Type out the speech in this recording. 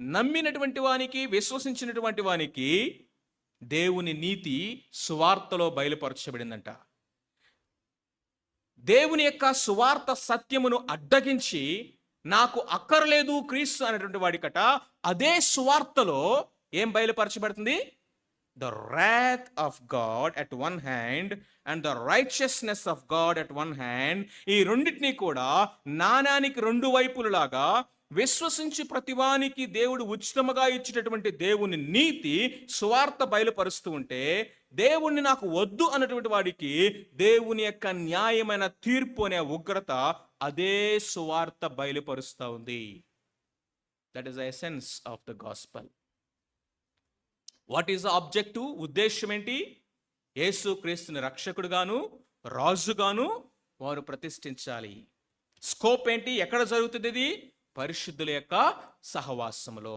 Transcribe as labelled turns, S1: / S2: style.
S1: నమ్మినటువంటి వానికి విశ్వసించినటువంటి వానికి దేవుని నీతి సువార్తలో బయలుపరచబడిందంట. దేవుని యొక్క సువార్త సత్యమును అడ్డగించి నాకు అక్కర్లేదు క్రీస్తు అనేటువంటి వాడికట అదే సువార్తలో ఏం బయలుపరచబడుతుంది? The wrath of God at one hand and the righteousness of God at one hand ఈ రెండింటినీ కూడా నాణానికి రెండు వైపులలాగా విశ్వసించి ప్రతివానికి దేవుడు ఉచితముగా ఇచ్చేటటువంటి దేవుని నీతి సువార్త బయలుపరుస్తూ ఉంటే దేవుణ్ణి నాకు వద్దు అన్నటువంటి వాడికి దేవుని యొక్క న్యాయమైన తీర్పు అనే ఉగ్రత అదే సువార్త బయలుపరుస్తూ ఉంది. That is essence of the gospel what is the objective ఉద్దేశం ఏంటి? యేసు క్రీస్తుని రక్షకుడుగాను రాజుగాను వారు ప్రతిష్ఠించాలి. స్కోప్ ఏంటి? ఎక్కడ జరుగుతుంది ఇది? పరిశుద్ధుల యొక్క సహవాసములో.